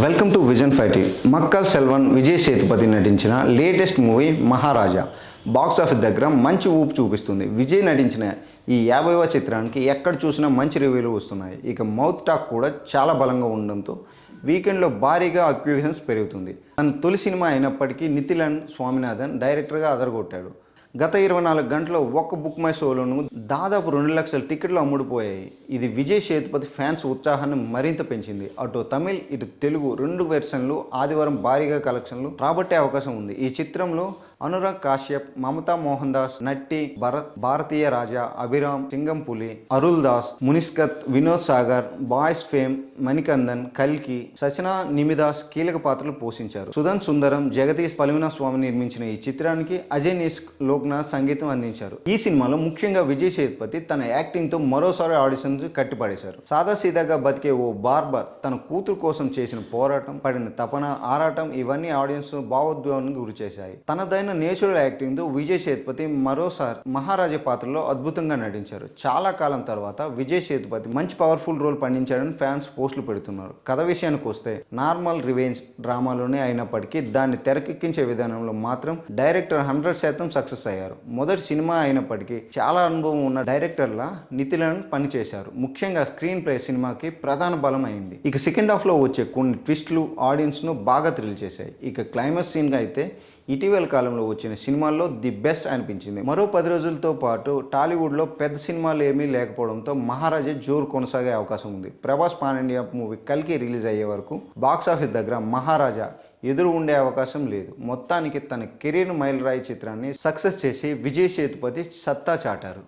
Welcome to vision fatty Makkal Selvan Vijay Sethupathi నటించిన latest movie Maharaja. Box office దగ్గర మంచి ఊపు చూపిస్తుంది. విజయ్ నటించిన ఈ యాభైవ చిత్రానికి ఎక్కడ చూసినా మంచి రివ్యూలు వస్తున్నాయి. ఇక మౌత్ టాక్ కూడా చాలా బలంగా ఉండడంతో వీకెండ్లో భారీగా అక్విజిషన్స్ పెరుగుతుంది. తన తొలి సినిమా అయినప్పటికీ నితిలన్ స్వామినాథన్ డైరెక్టర్గా అదరగొట్టాడు. గత ఇరవై నాలుగు గంటల్లో ఒక్క బుక్ మై షోలోను దాదాపు రెండు లక్షల టికెట్లు అమ్ముడుపోయాయి. ఇది విజయ్ సేతుపతి ఫ్యాన్స్ ఉత్సాహాన్ని మరింత పెంచింది. అటు తమిళ్ ఇటు తెలుగు రెండు వెర్షన్లు ఆదివారం భారీగా కలెక్షన్లు రాబట్టే అవకాశం ఉంది. ఈ చిత్రంలో అనురాగ్ కాశ్యప్ మమతా మోహన్ దాస్ నట్టి భరత్ భారతీయ రాజా అభిరామ్ సింగంపులి అరుల్ దాస్ మునిస్కత్ వినోద్ సాగర్ బాయ్స్ ఫేమ్ మణికందన్ కల్కి సచనా నిమిదాస్ కీలక పాత్రలు పోషించారు. సుధన్ సుందరం జగదీష్ పలిమినా స్వామి నిర్మించిన ఈ చిత్రానికి అజయ్ నిస్క్ లోక్నాథ్ సంగీతం అందించారు. ఈ సినిమాలో ముఖ్యంగా విజయ్ సేతుపతి తన యాక్టింగ్తో మరోసారి ఆడిషన్ కట్టిపడేశారు. సాదా సీదాగా బతికే ఓ బార్బర్ తన కూతురు కోసం చేసిన పోరాటం పడిన తపన ఆరాటం ఇవన్నీ ఆడియన్స్ భావోద్వేగానికి గురి చేశాయి తనదైన నేచురల్ యాక్టింగ్తో విజయ్ సేతుపతి మరోసారి మహారాజా పాత్రలో అద్భుతంగా నటించారు. చాలా కాలం తర్వాత విజయ్ సేతుపతి మంచి పవర్ఫుల్ రోల్ పండించాడని ఫ్యాన్స్ పోస్టులు పెడుతున్నారు. కథ విషయానికి వస్తే నార్మల్ రివెంజ్ డ్రామాలోనే అయినప్పటికీ దాన్ని తెరకెక్కించే విధానంలో మాత్రం డైరెక్టర్ హండ్రెడ్ శాతం సక్సెస్ అయ్యారు. మొదటి సినిమా అయినప్పటికీ చాలా అనుభవం ఉన్న డైరెక్టర్లా నితిలన్ పనిచేశారు. ముఖ్యంగా స్క్రీన్ ప్లే సినిమాకి ప్రధాన బలం అయింది. ఇక సెకండ్ హాఫ్లో వచ్చే కొన్ని ట్విస్ట్లు ఆడియన్స్ను బాగా థ్రిల్ చేశాయి. ఇక క్లైమాక్స్ సీన్గా అయితే ఇటీవల కాలంలో వచ్చిన సినిమాల్లో ది బెస్ట్ అనిపించింది. మరో పది రోజులతో పాటు టాలీవుడ్లో పెద్ద సినిమాలు ఏమీ లేకపోవడంతో మహారాజా జోరు కొనసాగే అవకాశం ఉంది. ప్రభాస్ పాన్ ఇండియా మూవీ కలికి రిలీజ్ అయ్యే వరకు బాక్స్ ఆఫీస్ దగ్గర మహారాజా ఎదురు ఉండే అవకాశం లేదు. మొత్తానికి తన కెరీర్ మైల్ రాయి చిత్రాన్ని సక్సెస్ చేసి విజయ్ సేతుపతి సత్తా చాటారు.